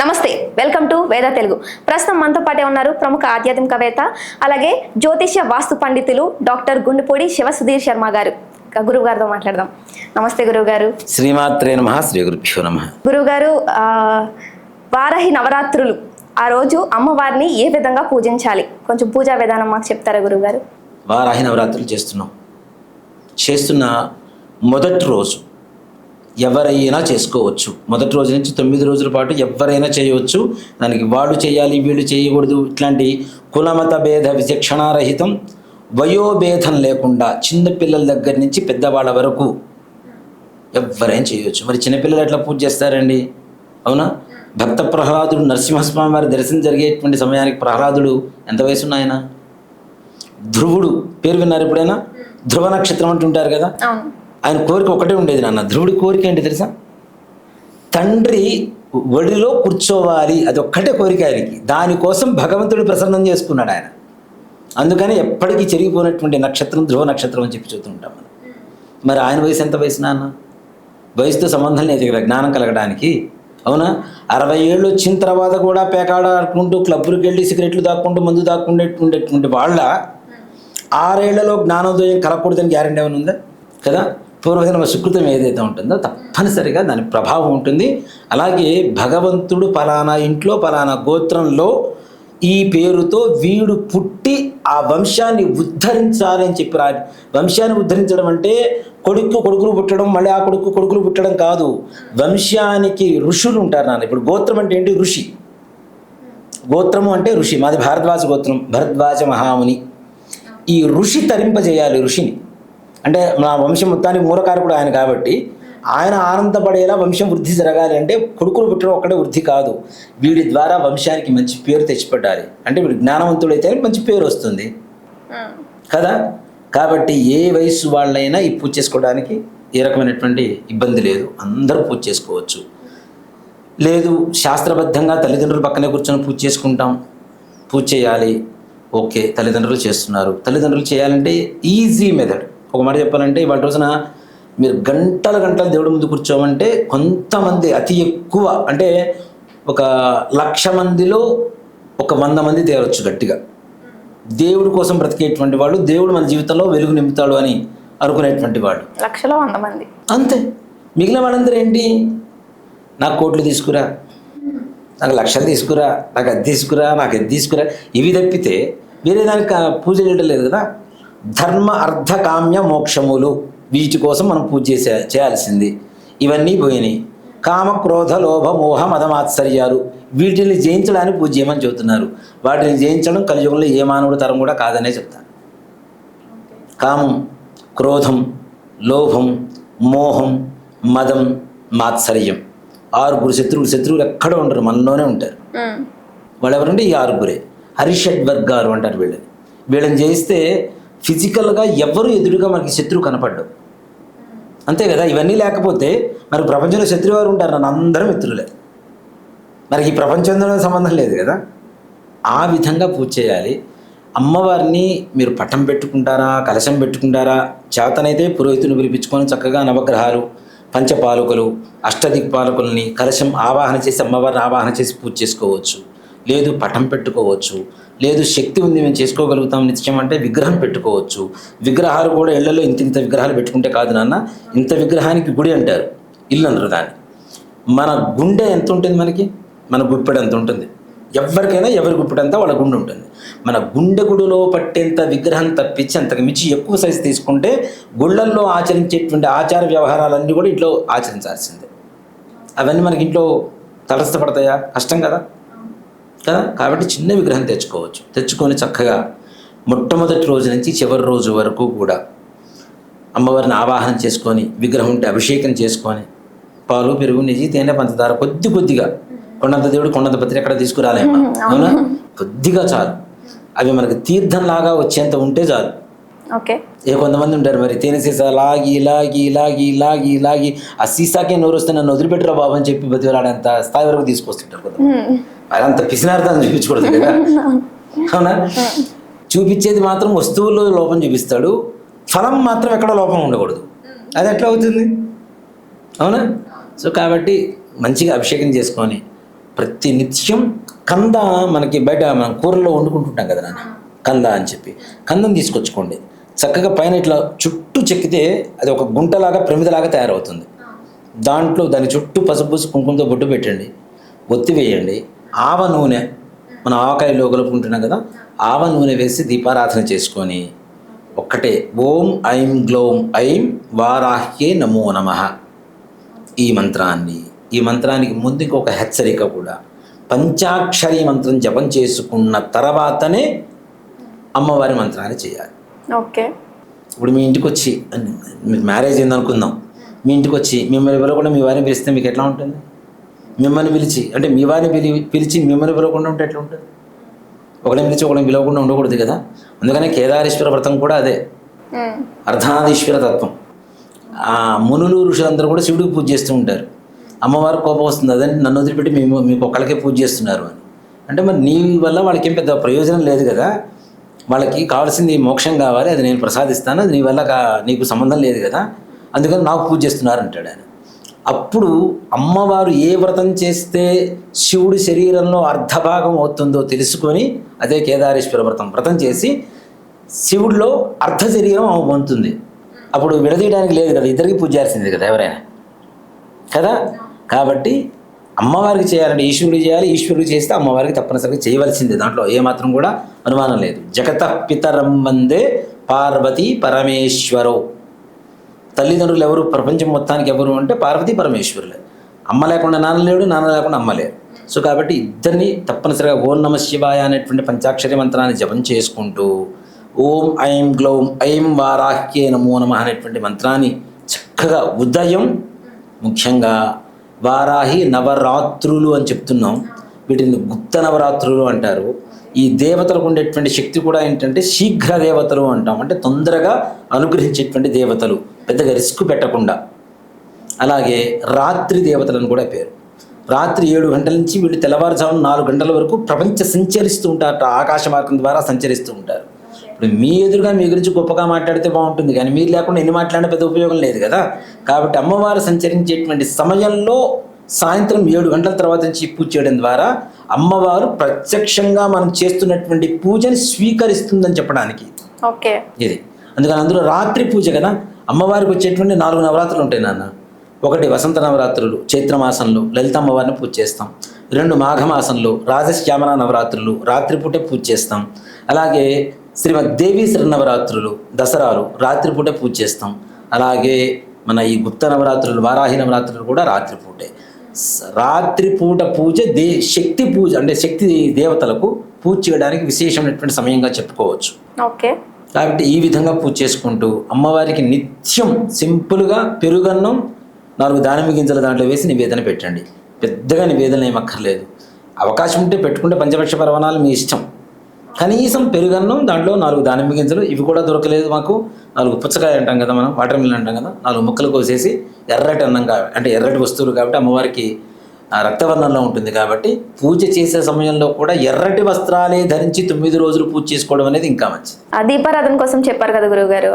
నమస్తే welcome to వేద తెలుగు. ప్రస్తుతం మనతో పాటే ఉన్నారు ప్రముఖ ఆధ్యాత్మికవేత్త అలాగే జ్యోతిష్య వాస్తు పండితులు డాక్టర్ గుండుపూడి శివ సుధీర్ శర్మ గారు. గురువు గారితో మాట్లాడదాం. నమస్తే గురువు గారు. శ్రీమాత్రే నమ శ్రీ గురుభ్యో నమ. గురువు గారు ఆ, వారాహి నవరాత్రులు ఆ రోజు అమ్మవారిని ఏ విధంగా పూజించాలి? కొంచెం పూజా విధానం మాకు చెప్తారా గురువు గారు? వారాహి నవరాత్రులు చేస్తున్నాం. చేస్తున్న మొదటి రోజు ఎవరైనా చేసుకోవచ్చు. మొదటి రోజు నుంచి తొమ్మిది రోజుల పాటు ఎవరైనా చేయవచ్చు. దానికి వాళ్ళు చేయాలి వీళ్ళు చేయకూడదు ఇట్లాంటి కులమత భేద విచక్షణారహితం వయోభేదం లేకుండా చిన్నపిల్లల దగ్గర నుంచి పెద్దవాళ్ళ వరకు ఎవరైనా చేయవచ్చు మరి చిన్నపిల్లలు ఎట్లా పూజ చేస్తారండి? అవునా? భక్త ప్రహ్లాదుడు నరసింహస్వామి వారి దర్శనం జరిగేటువంటి సమయానికి ప్రహ్లాదుడు ఎంత వయసు ఆయన? ధ్రువుడు. పేరు విన్నారు ఎప్పుడైనా? ధ్రువ నక్షత్రం అంటుంటారు కదా? ఆయన కోరిక ఒకటే ఉండేది నాన్న. ధ్రువుడి కోరిక ఏంటి తెలుసా? తండ్రి ఒడిలో కూర్చోవాలి. అది ఒక్కటే కోరిక ఆయనకి. దానికోసం భగవంతుడు ప్రసన్నం చేసుకున్నాడు ఆయన. అందుకని ఎప్పటికీ చెరిగిపోయినటువంటి నక్షత్రం ధ్రువ నక్షత్రం అని చెప్పి చూస్తూ ఉంటాం మనం. మరి ఆయన వయసు ఎంత వయసు నాన్న? వయసుతో సంబంధం లేదు ఇక్కడ జ్ఞానం కలగడానికి. అవునా? అరవై ఏళ్ళు వచ్చిన తర్వాత కూడా పేకాడాడుకుంటూ క్లబ్లకు వెళ్ళి సిగరెట్లు దాక్కుంటూ మందు దాక్కుండే ఉండేటువంటి వాళ్ళ ఆరేళ్ళలో జ్ఞానోదయం కలగకూడదని గ్యారెంటీ ఏమైనా ఉందా? కదా? పూర్వజన్మ సుకృతం ఏదైతే ఉంటుందో తప్పనిసరిగా దాని ప్రభావం ఉంటుంది. అలాగే భగవంతుడు పలానా ఇంట్లో పలానా గోత్రంలో ఈ పేరుతో వీడు పుట్టి ఆ వంశాన్ని ఉద్ధరించాలని చెప్పి రా వంశాన్ని ఉద్ధరించడం అంటే కొడుకు కొడుకులు పుట్టడం మళ్ళీ ఆ కొడుకు కొడుకులు పుట్టడం కాదు. వంశానికి ఋషులు ఉంటారు నాన్న. ఇప్పుడు గోత్రం అంటే ఏంటి? ఋషి. గోత్రము అంటే ఋషి. మాది భారద్వాజ గోత్రం భరద్వాజ మహాముని. ఈ ఋషి తరింపజేయాలి ఋషిని. అంటే నా వంశం మొత్తానికి మూలకారకుడు ఆయన కాబట్టి ఆయన ఆనందపడేలా వంశం వృద్ధి జరగాలి అంటే కొడుకులు పుట్టడం ఒక్కడే వృద్ధి కాదు. వీడి ద్వారా వంశానికి మంచి పేరు తెచ్చిపెట్టాలి. అంటే వీడు జ్ఞానవంతుడైతే మంచి పేరు వస్తుంది. కదా? కాబట్టి ఏ వయసు వాళ్ళైనా ఈ పూజ చేసుకోవడానికి ఏ రకమైనటువంటి ఇబ్బంది లేదు. అందరూ పూజ చేసుకోవచ్చు. లేదు శాస్త్రబద్ధంగా తల్లిదండ్రుల పక్కనే కూర్చొని పూజ చేసుకుంటాం. పూజ చేయాలి. ఓకే తల్లిదండ్రులు చేస్తున్నారు. తల్లిదండ్రులు చేయాలంటే ఈజీ మెథడ్. ఒక మాట చెప్పాలంటే ఇవాళ రోజున మీరు గంటల గంటలు దేవుడి ముందు కూర్చోమంటే కొంతమంది అతి ఎక్కువ అంటే ఒక లక్ష మందిలో ఒక వంద మంది తేరొచ్చు గట్టిగా. దేవుడి కోసం బ్రతికేటువంటి వాళ్ళు దేవుడు మన జీవితంలో వెలుగు నింపుతాడు అని అనుకునేటువంటి వాళ్ళు. లక్షలో వంద మంది. అంతే. మిగిలిన వాళ్ళందరూ ఏంటి? నాకు కోట్లు తీసుకురా నాకు లక్షలు తీసుకురా నాకు అది తీసుకురా నాకు అది తీసుకురా ఇవి తప్పితే వేరే దానికి పూజ చేయడం లేదు కదా. ధర్మ అర్థ కామ్య మోక్షములు. వీటి కోసం మనం పూజ చేసే చేయాల్సింది. ఇవన్నీ పోయినాయి. కామ క్రోధ లోభ మోహ మదమాత్సర్యాలు వీటిని జయించడానికి పూజ చేయమని చెబుతున్నారు. వాటిని జయించడం కలియుగంలో ఏ మానవుడు తరం కూడా కాదనే చెప్తాను. కామం క్రోధం లోభం మోహం మదం మాత్సర్యం. ఆరుగురు శత్రువులు శత్రువులు ఎక్కడ ఉండరు మనలోనే ఉంటారు. వాళ్ళు ఎవరంటే ఈ ఆరుగురే. హరిషడ్ వర్గాలు అంటారు వీళ్ళని. వీళ్ళని చేస్తే ఫిజికల్గా ఎవరు ఎదురుగా మనకి శత్రువు కనపడ్డు. అంతే కదా? ఇవన్నీ లేకపోతే మరి ప్రపంచంలో శత్రువు ఎవరు ఉంటారు? నన్ను అందరం మిత్రులే. మరి ఈ ప్రపంచంతో సంబంధం లేదు కదా? ఆ విధంగా పూజ చేయాలి. అమ్మవారిని మీరు పట్టం పెట్టుకుంటారా? కలశం పెట్టుకుంటారా? చేతనైతే పురోహితుని పిలిపించుకొని చక్కగా నవగ్రహాలు పంచపాలకులు అష్టదిక్పాలకుల్ని కలశం ఆవాహన చేసి అమ్మవారిని ఆవాహన చేసి పూజ చేసుకోవచ్చు. లేదు పటం పెట్టుకోవచ్చు. లేదు శక్తి ఉంది మేము చేసుకోగలుగుతాం నిత్యం అంటే విగ్రహం పెట్టుకోవచ్చు. విగ్రహాలు కూడా ఇళ్ళలో ఇంత ఇంత విగ్రహాలు పెట్టుకుంటే కాదు నాన్న ఇంత విగ్రహానికి గుడి అంటారు. ఇల్లు అందరు దాన్ని. మన గుండె ఎంత ఉంటుంది మనకి? మన గుప్పెడు ఎంత ఉంటుంది? ఎవరికైనా ఎవరి గుప్పెడంతా వాళ్ళ గుండె ఉంటుంది. మన గుండె గుడిలో పట్టేంత విగ్రహం తప్పించి అంతకు మించి ఎక్కువ సైజు తీసుకుంటే గుళ్ళల్లో ఆచరించేటువంటి ఆచార వ్యవహారాలన్నీ కూడా ఇంట్లో ఆచరించాల్సిందే. అవన్నీ మనకి ఇంట్లో తటస్థపడతాయా కష్టం కదా. కదా? కాబట్టి చిన్న విగ్రహం తెచ్చుకోవచ్చు. తెచ్చుకొని చక్కగా మొట్టమొదటి రోజు నుంచి చివరి రోజు వరకు కూడా అమ్మవారిని ఆవాహన చేసుకొని విగ్రహం ఉంటే అభిషేకం చేసుకొని పాలు పెరుగు నెయ్యి తేనె పంచదార కొద్ది కొద్దిగా కొండంత దేవుడు కొండంత పత్రి ఎక్కడ తీసుకురాలేమా అవునా. కొద్దిగా చాలు. అవి మనకి తీర్థంలాగా వచ్చేంత ఉంటే చాలు. ఓకే. ఏ కొంతమంది ఉంటారు మరి తేనె సీసా లాగి లాగి లాగి లాగి లాగి ఆ సీసాకే నోరు వస్తే నన్ను వదిలిపెట్టరా బాబు అని చెప్పి బతిలాడేంత స్థాయి వరకు తీసుకొస్తుంటారు కొంతమంది. అదంత పిసినార్థాన్ని చూపించకూడదు కదా. అవునా? చూపించేది మాత్రం వస్తువుల్లో లోపం చూపిస్తాడు. ఫలం మాత్రం ఎక్కడ లోపం ఉండకూడదు. అది ఎట్లా అవుతుంది? అవునా? సో కాబట్టి మంచిగా అభిషేకం చేసుకొని ప్రతి నిత్యం కంద మనకి బయట మనం కూరలో వండుకుంటుంటాం కదా నాన్న. కంద అని చెప్పి. కందం తీసుకొచ్చుకోండి. చక్కగా పైన ఇట్లా చుట్టూ చెక్కితే అది ఒక గుంటలాగా ప్రమిదలాగా తయారవుతుంది. దాంట్లో దాని చుట్టూ పసుపు పూసి కుంకుమతో బొట్టు పెట్టండి. ఒత్తి వేయండి. ఆవ నూనె మనం ఆవకాయలో కలుపుకుంటున్నాం కదా ఆవ నూనె వేసి దీపారాధన చేసుకొని ఒక్కటే ఓం ఐం గ్లౌం ఐం వారాహ్యే నమో నమః. ఈ మంత్రాన్ని ఈ మంత్రానికి ముందు ఇంకొక హెచ్చరిక కూడా పంచాక్షరి మంత్రం జపం చేసుకున్న తర్వాతనే అమ్మవారి మంత్రాన్ని చేయాలి. ఓకే. ఇప్పుడు మీ ఇంటికి వచ్చి మీకు మ్యారేజ్ అయింది అనుకుందాం మీ ఇంటికి వచ్చి మిమ్మల్ని పిలవకుండా మీ వారిని పిలిస్తే మీకు ఎట్లా ఉంటుంది? మిమ్మల్ని పిలిచి అంటే మీ వారిని పిలి పిలిచి మిమ్మల్ని పిలవకుండా ఉంటే ఎట్లా ఉంటుంది? ఒకరిని పిలిచి ఒకరిని పిలవకుండా ఉండకూడదు కదా? అందుకనే కేదారేశ్వర వ్రతం కూడా అదే. అర్ధనాదీశ్వర తత్వం. ఆ మునులు ఋషులందరూ కూడా శివుడికి పూజ చేస్తూ ఉంటారు. అమ్మవారు కోపం వస్తుంది అదంటే? నన్ను వదిలిపెట్టి మేము మీకు ఒక్కళ్ళకే పూజ చేస్తున్నారు అని. అంటే మరి నీ వల్ల వాళ్ళకి ఏం పెద్ద ప్రయోజనం లేదు కదా? వాళ్ళకి కావాల్సింది మోక్షం కావాలి అది నేను ప్రసాదిస్తాను అది నీ వల్ల నీకు సంబంధం లేదు కదా? అందుకని నాకు పూజ చేస్తున్నారు అంటాడు ఆయన. అప్పుడు అమ్మవారు ఏ వ్రతం చేస్తే శివుడి శరీరంలో అర్ధభాగం అవుతుందో తెలుసుకొని అదే కేదారేశ్వర వ్రతం వ్రతం చేసి శివుడిలో అర్ధ శరీరం పొందుతుంది అప్పుడు విడదీయడానికి లేదు కదా ఇద్దరికి పూజ చేయాల్సిందే కదా ఎవరైనా. కదా? కాబట్టి అమ్మవారికి చేయాలంటే ఈశ్వరుడు చేయాలి ఈశ్వరుడు చేస్తే అమ్మవారికి తప్పనిసరిగా చేయవలసిందే. దాంట్లో ఏమాత్రం కూడా అనుమానం లేదు. జగత పితరం వందే పార్వతి పరమేశ్వరో. తల్లిదండ్రులు ఎవరు? ప్రపంచం మొత్తానికి ఎవరు అంటే పార్వతీ పరమేశ్వరులే. అమ్మ లేకుండా నాన్న లేడు నాన్న లేకుండా అమ్మ లేరు సో కాబట్టి ఇద్దరిని తప్పనిసరిగా ఓం నమ శివాయ అనేటువంటి పంచాక్షరి మంత్రాన్ని జపం చేసుకుంటూ ఓం ఐం గ్లౌం ఐం వారాహ్యే నమో నమ అనేటువంటి మంత్రాన్ని చక్కగా ఉదయం ముఖ్యంగా వారాహి నవరాత్రులు అని చెప్తున్నాం. వీటిని గుప్త నవరాత్రులు అంటారు. ఈ దేవతలకు ఉండేటువంటి శక్తి కూడా ఏంటంటే శీఘ్ర దేవతలు అంటాం. అంటే తొందరగా అనుగ్రహించేటువంటి దేవతలు. పెద్దగా రిస్క్ పెట్టకుండా. అలాగే రాత్రి దేవతలను కూడా పేరు. రాత్రి ఏడు గంటల నుంచి వీళ్ళు తెల్లవారుజామున నాలుగు గంటల వరకు ప్రపంచ సంచరిస్తూ ఉంటారట ఆకాశ మార్గం ద్వారా సంచరిస్తూ ఉంటారు. ఇప్పుడు మీ ఎదురుగా మీ గురించి గొప్పగా మాట్లాడితే బాగుంటుంది కానీ మీరు లేకుండా ఎన్ని మాట్లాడినా పెద్ద ఉపయోగం లేదు కదా? కాబట్టి అమ్మవారు సంచరించేటువంటి సమయంలో సాయంత్రం ఏడు గంటల తర్వాత నుంచి పూజ చేయడం ద్వారా అమ్మవారు ప్రత్యక్షంగా మనం చేస్తున్నటువంటి పూజని స్వీకరిస్తుందని చెప్పడానికి. ఓకే. ఇది. అందుకని అందులో రాత్రి పూజ కదా? అమ్మవారికి వచ్చేటువంటి నాలుగు నవరాత్రులు ఉంటాయి నాన్న. ఒకటి వసంత నవరాత్రులు చైత్రమాసంలో లలిత అమ్మవారిని పూజ చేస్తాం. రెండు మాఘమాసంలో రాజశ్యామల నవరాత్రులు రాత్రిపూటే పూజ చేస్తాం. అలాగే శ్రీమద్ దేవి నవరాత్రులు దసరాలు రాత్రిపూటే పూజ చేస్తాం. అలాగే మన ఈ గుప్త నవరాత్రులు వారాహి నవరాత్రులు కూడా రాత్రిపూటే. రాత్రిపూట పూజ దే శక్తి పూజ అంటే శక్తి దేవతలకు పూజ చేయడానికి విశేషమైనటువంటి సమయంగా చెప్పుకోవచ్చు. ఓకే. కాబట్టి ఈ విధంగా పూజ చేసుకుంటూ అమ్మవారికి నిత్యం సింపుల్గా పెరుగన్నం నాలుగు దానిమ్మ గింజల దాంట్లో వేసి నివేదన పెట్టండి. పెద్దగా నివేదన ఏమక్కర్లేదు. అవకాశం ఉంటే పెట్టుకుంటే పంచపక్ష పర్వణాలు మీ ఇష్టం. కనీసం పెరుగన్నం దాంట్లో నాలుగు దానిమ్మ గింజలు ఇవి కూడా దొరకలేదు మాకు. నాలుగు పుచ్చకాయ అంటాం కదా మనం వాటర్ మిల్ అంటాం కదా నాలుగు ముక్కలు కోసేసి ఎర్రటి అన్నం కాబట్టి అంటే ఎర్రటి వస్తువులు కాబట్టి అమ్మవారికి రక్తవర్ణంలో ఉంటుంది కాబట్టి పూజ చేసే సమయంలో కూడా ఎర్రటి వస్త్రాలే ధరించి తొమ్మిది రోజులు పూజ చేసుకోవడం అనేది ఇంకా మంచిది. ఆ దీపారాధన కోసం చెప్పారు కదా గురువుగారు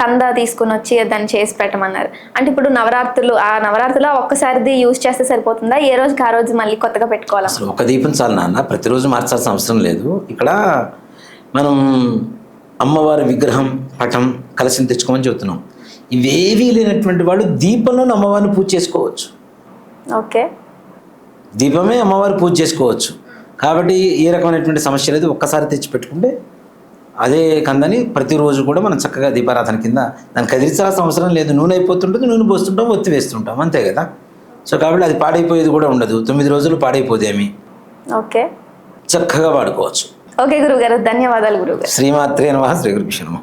కంద తీసుకుని వచ్చి దాన్ని చేసి పెట్టమన్నారు. అంటే ఇప్పుడు నవరాత్రులు ఆ నవరాత్రులు ఒక్కసారిది యూజ్ చేస్తే సరిపోతుందా? ఏ రోజుకి ఆ రోజు మళ్ళీ కొత్తగా పెట్టుకోవాలా? అసలు ఒక దీపం చాలు నాన్న ప్రతిరోజు మార్చాల్సిన అవసరం లేదు. ఇక్కడ మనం అమ్మవారి విగ్రహం పటం కలశం తెచ్చుకోమని చెబుతున్నాం. ఇవేవీ లేనటువంటి వాళ్ళు దీపంలో అమ్మవారిని పూజ చేసుకోవచ్చు. ఓకే. దీపమే అమ్మవారి పూజ చేసుకోవచ్చు. కాబట్టి ఏ రకమైనటువంటి సమస్య లేదు. ఒక్కసారి తెచ్చి పెట్టుకుంటే అదే కందని ప్రతిరోజు కూడా మనం చక్కగా దీపారాధన కింద దాన్ని కదిలించాల్సిన అవసరం లేదు. నూనె అయిపోతుంటుంది నూనె పోస్తుంటాం ఒత్తి వేస్తుంటాం. అంతే కదా? సో కాబట్టి అది పాడైపోయేది కూడా ఉండదు. తొమ్మిది రోజులు పాడైపోదేమి ఓకే. చక్కగా వాడుకోవచ్చు. ఓకే గురువుగారు ధన్యవాదాలు గురువుగారు శ్రీమాత్రే నమ శ్రీ నమ.